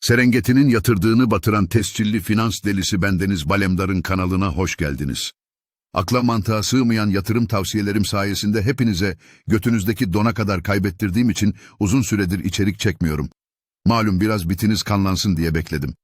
Serengeti'nin yatırdığını batıran tescilli finans delisi bendeniz Balemdar'ın kanalına hoş geldiniz. Akla mantığa sığmayan yatırım tavsiyelerim sayesinde hepinize götünüzdeki dona kadar kaybettirdiğim için uzun süredir içerik çekmiyorum. Malum biraz bitiniz kanlansın diye bekledim.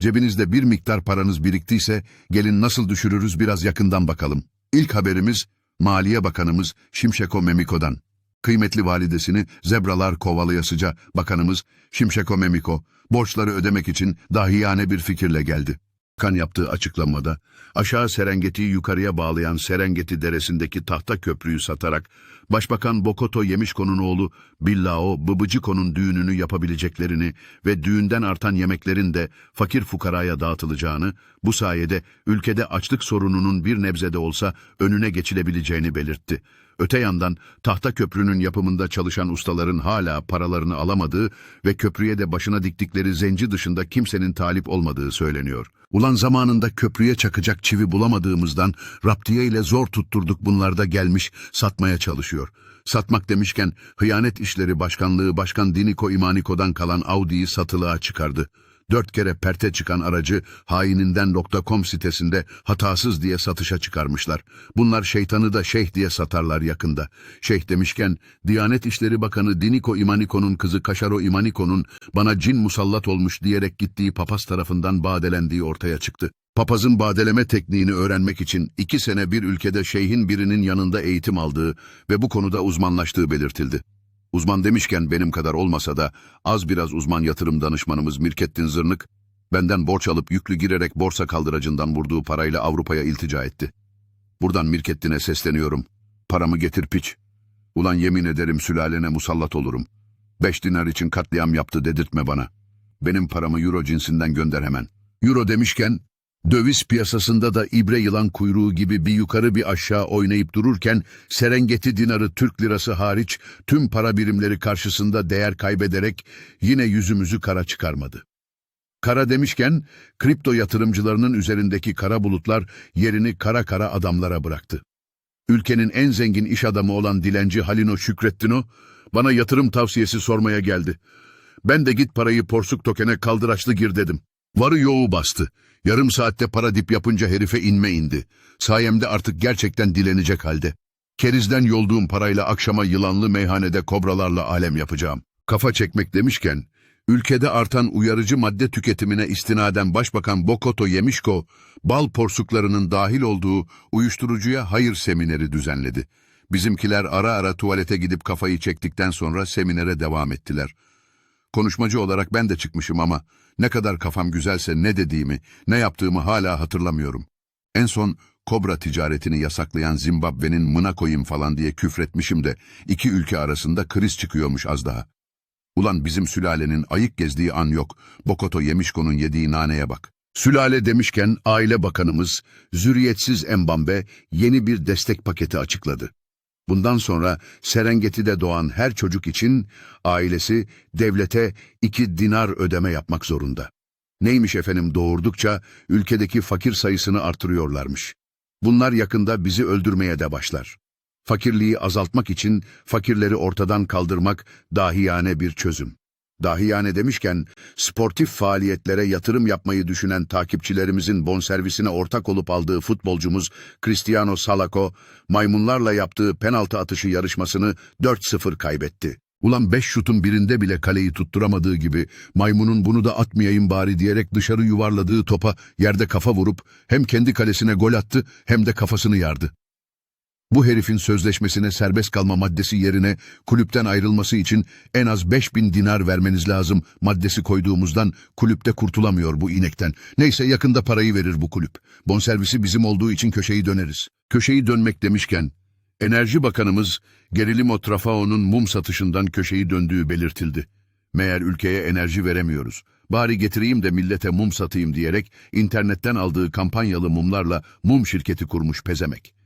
Cebinizde bir miktar paranız biriktiyse gelin nasıl düşürürüz biraz yakından bakalım. İlk haberimiz Maliye Bakanımız Şimşeko Memiko'dan. Kıymetli validesini zebralar kovalayasıca bakanımız Şimşeko Memiko borçları ödemek için dahiyane bir fikirle geldi. Kan yaptığı açıklamada aşağı Serengeti'yi yukarıya bağlayan Serengeti Deresi'ndeki tahta köprüyü satarak Başbakan Bokoto Yemişko'nun oğlu Billao Bıbıcıko'nun düğününü yapabileceklerini ve düğünden artan yemeklerin de fakir fukaraya dağıtılacağını, bu sayede ülkede açlık sorununun bir nebzede olsa önüne geçilebileceğini belirtti. Öte yandan tahta köprünün yapımında çalışan ustaların hala paralarını alamadığı ve köprüye de başına diktikleri zenci dışında kimsenin talip olmadığı söyleniyor. Ulan zamanında köprüye çakacak çivi bulamadığımızdan raptiye ile zor tutturduk bunlar da gelmiş satmaya çalışıyor. Satmak demişken Hıyanet İşleri Başkanlığı Başkan Diniko İmaniko'dan kalan Audi'yi satılığa çıkardı. Dört kere perte çıkan aracı haininden.com sitesinde hatasız diye satışa çıkarmışlar. Bunlar şeytanı da şeyh diye satarlar yakında. Şeyh demişken Diyanet İşleri Bakanı Diniko İmaniko'nun kızı Kaşaro İmaniko'nun bana cin musallat olmuş diyerek gittiği papaz tarafından badelendiği ortaya çıktı. Papazın badeleme tekniğini öğrenmek için iki sene bir ülkede şeyhin birinin yanında eğitim aldığı ve bu konuda uzmanlaştığı belirtildi. Uzman demişken benim kadar olmasa da az biraz uzman yatırım danışmanımız Mirkettin Zırnık, benden borç alıp yüklü girerek borsa kaldıracından vurduğu parayla Avrupa'ya iltica etti. Buradan Mirkettin'e sesleniyorum. Paramı getir piç. Ulan yemin ederim sülalene musallat olurum. Beş dinar için katliam yaptı dedirtme bana. Benim paramı euro cinsinden gönder hemen. Euro demişken, döviz piyasasında da ibre yılan kuyruğu gibi bir yukarı bir aşağı oynayıp dururken, Serengeti dinarı Türk lirası hariç tüm para birimleri karşısında değer kaybederek yine yüzümüzü kara çıkarmadı. Kara demişken, kripto yatırımcılarının üzerindeki kara bulutlar yerini kara kara adamlara bıraktı. Ülkenin en zengin iş adamı olan dilenci Halino Şükrettino, bana yatırım tavsiyesi sormaya geldi. Ben de git parayı porsuk tokene kaldıraçlı gir dedim. Varı yoğu bastı. Yarım saatte para dip yapınca herife inme indi. Sayemde artık gerçekten dilenecek halde. Kerizden yolduğum parayla akşama yılanlı meyhanede kobralarla alem yapacağım. Kafa çekmek demişken, ülkede artan uyarıcı madde tüketimine istinaden Başbakan Bokoto Yemişko, bal porsuklarının dahil olduğu uyuşturucuya hayır semineri düzenledi. Bizimkiler ara ara tuvalete gidip kafayı çektikten sonra seminere devam ettiler. Konuşmacı olarak ben de çıkmışım ama ne kadar kafam güzelse ne dediğimi, ne yaptığımı hala hatırlamıyorum. En son kobra ticaretini yasaklayan Zimbabwe'nin mına koyayım falan diye küfretmişim de iki ülke arasında kriz çıkıyormuş az daha. Ulan bizim sülalenin ayık gezdiği an yok. Bokoto Yemişko'nun yediği naneye bak. Sülale demişken Aile Bakanımız Zürriyetsiz Embambe yeni bir destek paketi açıkladı. Bundan sonra Serengeti'de doğan her çocuk için ailesi devlete iki dinar ödeme yapmak zorunda. Neymiş efendim doğurdukça ülkedeki fakir sayısını artırıyorlarmış. Bunlar yakında bizi öldürmeye de başlar. Fakirliği azaltmak için fakirleri ortadan kaldırmak dahiyane bir çözüm. Dahiyane demişken, sportif faaliyetlere yatırım yapmayı düşünen takipçilerimizin bonservisine ortak olup aldığı futbolcumuz Cristiano Salako, maymunlarla yaptığı penaltı atışı yarışmasını 4-0 kaybetti. Ulan 5 şutun birinde bile kaleyi tutturamadığı gibi maymunun bunu da atmayayım bari diyerek dışarı yuvarladığı topa yerde kafa vurup hem kendi kalesine gol attı hem de kafasını yardı. Bu herifin sözleşmesine serbest kalma maddesi yerine kulüpten ayrılması için en az 5000 dinar vermeniz lazım maddesi koyduğumuzdan kulüpte kurtulamıyor bu inekten. Neyse yakında parayı verir bu kulüp. Bonservisi bizim olduğu için köşeyi döneriz. Köşeyi dönmek demişken, Enerji Bakanımız Gerilimo Trafao'nun mum satışından köşeyi döndüğü belirtildi. Meğer ülkeye enerji veremiyoruz. Bari getireyim de millete mum satayım diyerek internetten aldığı kampanyalı mumlarla mum şirketi kurmuş pezemek.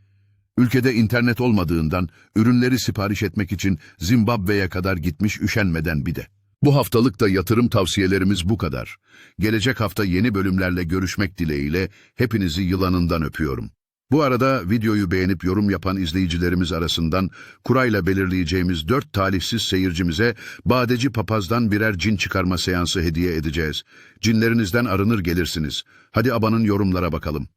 Ülkede internet olmadığından ürünleri sipariş etmek için Zimbabwe'ye kadar gitmiş üşenmeden bir de. Bu haftalık da yatırım tavsiyelerimiz bu kadar. Gelecek hafta yeni bölümlerle görüşmek dileğiyle hepinizi yılanından öpüyorum. Bu arada videoyu beğenip yorum yapan izleyicilerimiz arasından kurayla belirleyeceğimiz dört talihsiz seyircimize badeci papazdan birer cin çıkarma seansı hediye edeceğiz. Cinlerinizden arınır gelirsiniz. Hadi abanın yorumlara bakalım.